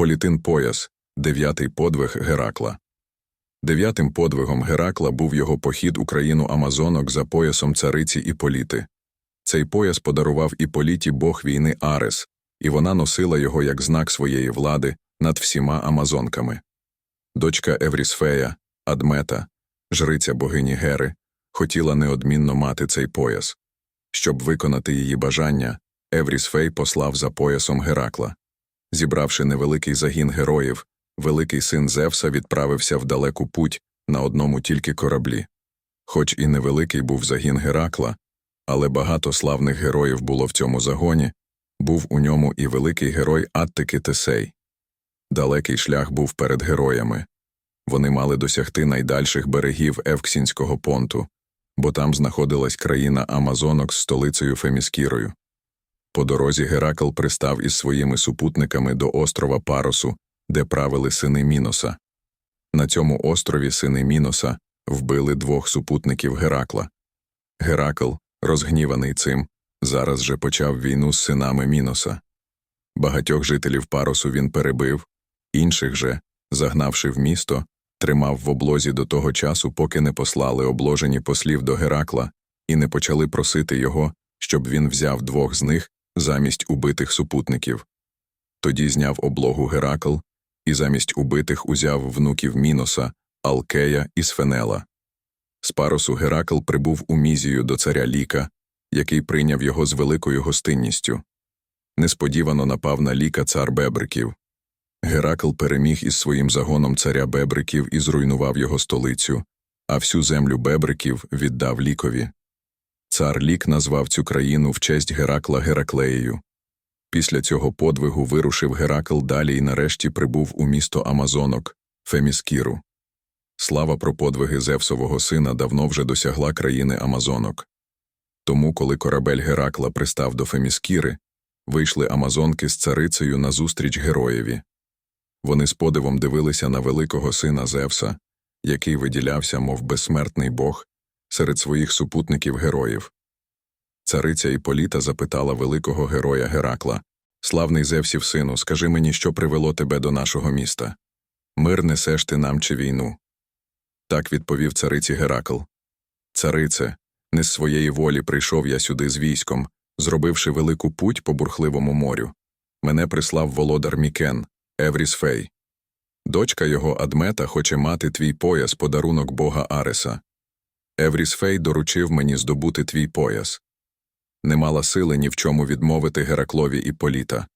Політин пояс, дев'ятий подвиг Геракла. Дев'ятим подвигом Геракла був його похід у країну Амазонок за поясом цариці Іполіти. Цей пояс подарував Іполіті бог війни Арес, і вона носила його як знак своєї влади над всіма амазонками. Дочка Еврісфея, Адмета, жриця богині Гери, хотіла неодмінно мати цей пояс. Щоб виконати її бажання, Еврісфей послав за поясом Геракла. Зібравши невеликий загін героїв, великий син Зевса відправився в далеку путь на одному тільки кораблі. Хоч і невеликий був загін Геракла, але багато славних героїв було в цьому загоні, був у ньому і великий герой Аттики Тесей. Далекий шлях був перед героями. Вони мали досягти найдальших берегів Евксінського понту, бо там знаходилась країна Амазонок з столицею Феміскірою. По дорозі Геракл пристав із своїми супутниками до острова Паросу, де правили сини Міноса. На цьому острові сини Міноса вбили двох супутників Геракла. Геракл, розгніваний цим, зараз же почав війну з синами Міноса. Багатьох жителів Паросу він перебив, інших же, загнавши в місто, тримав в облозі до того часу, поки не послали обложені послів до Геракла і не почали просити його, щоб він взяв двох з них замість убитих супутників. Тоді зняв облогу Геракл і замість убитих узяв внуків Міноса, Алкея і Сфенела. З паросу Геракл прибув у Мізію до царя Ліка, який прийняв його з великою гостинністю. Несподівано напав на ліка цар Бебриків. Геракл переміг із своїм загоном царя Бебриків і зруйнував його столицю, а всю землю Бебриків віддав лікові. Цар Лік назвав цю країну в честь Геракла Гераклеєю. Після цього подвигу вирушив Геракл далі і нарешті прибув у місто Амазонок, Феміскіру. Слава про подвиги Зевсового сина давно вже досягла країни Амазонок. Тому, коли корабель Геракла пристав до Феміскіри, вийшли Амазонки з царицею назустріч героєві. Вони з подивом дивилися на великого сина Зевса, який виділявся, мов безсмертний бог, серед своїх супутників героїв. Цариця Іполіта запитала великого героя Геракла Славний Зевсів сину, скажи мені, що привело тебе до нашого міста? Мир несеш ти нам чи війну? Так відповів цариці Геракл. Царице, не з своєї волі прийшов я сюди з військом, зробивши велику путь по бурхливому морю. Мене прислав володар Мікен, Еврісфей. Дочка його Адмета хоче мати твій пояс подарунок бога Ареса. Еврісфей доручив мені здобути твій пояс. Не мала сили ні в чому відмовити Гераклові і Політа.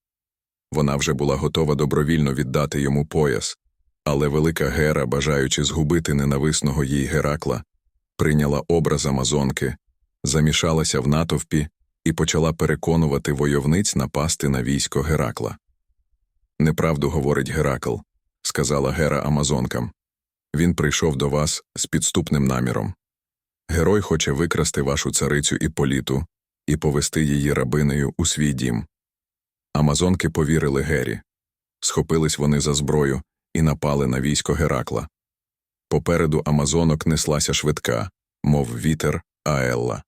Вона вже була готова добровільно віддати йому пояс, але велика Гера, бажаючи згубити ненависного їй Геракла, прийняла образ Амазонки, замішалася в натовпі і почала переконувати войовниць напасти на військо Геракла. Неправду говорить Геракл, сказала Гера Амазонкам. Він прийшов до вас з підступним наміром. Герой хоче викрасти вашу царицю Іполіту і повести її рабинею у свій дім. Амазонки повірили Гері. Схопились вони за зброю і напали на військо Геракла. Попереду Амазонок неслася швидка, мов вітер, Аелла.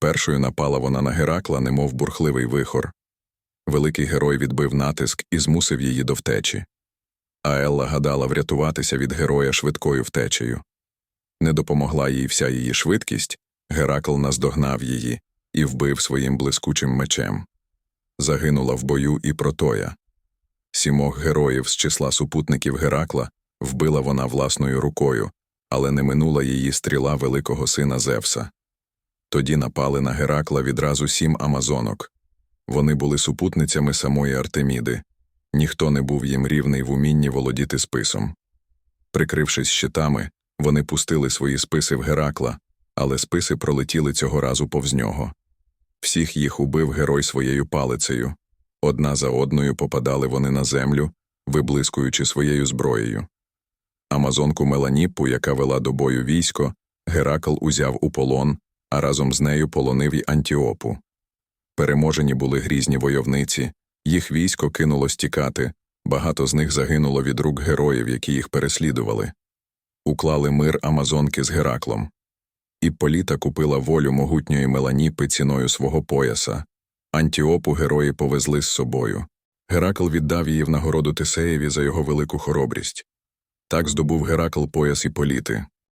Першою напала вона на Геракла, немов бурхливий вихор. Великий герой відбив натиск і змусив її до втечі. Аелла гадала врятуватися від героя швидкою втечею. Не допомогла їй вся її швидкість, Геракл наздогнав її і вбив своїм блискучим мечем. Загинула в бою і протоя. Сімох героїв з числа супутників Геракла вбила вона власною рукою, але не минула її стріла великого сина Зевса. Тоді напали на Геракла відразу сім амазонок. Вони були супутницями самої Артеміди. Ніхто не був їм рівний в умінні володіти списом. Прикрившись щитами, вони пустили свої списи в Геракла, але списи пролетіли цього разу повз нього. Всіх їх убив герой своєю палицею. Одна за одною попадали вони на землю, виблискуючи своєю зброєю. Амазонку Меланіпу, яка вела до бою військо, Геракл узяв у полон, а разом з нею полонив й Антіопу. Переможені були грізні войовниці, їх військо кинуло стікати, багато з них загинуло від рук героїв, які їх переслідували. Уклали мир Амазонки з Гераклом. Іпполіта купила волю могутньої Меланіпи ціною свого пояса. Антіопу герої повезли з собою. Геракл віддав її в нагороду Тисеєві за його велику хоробрість. Так здобув Геракл пояс Іполіти,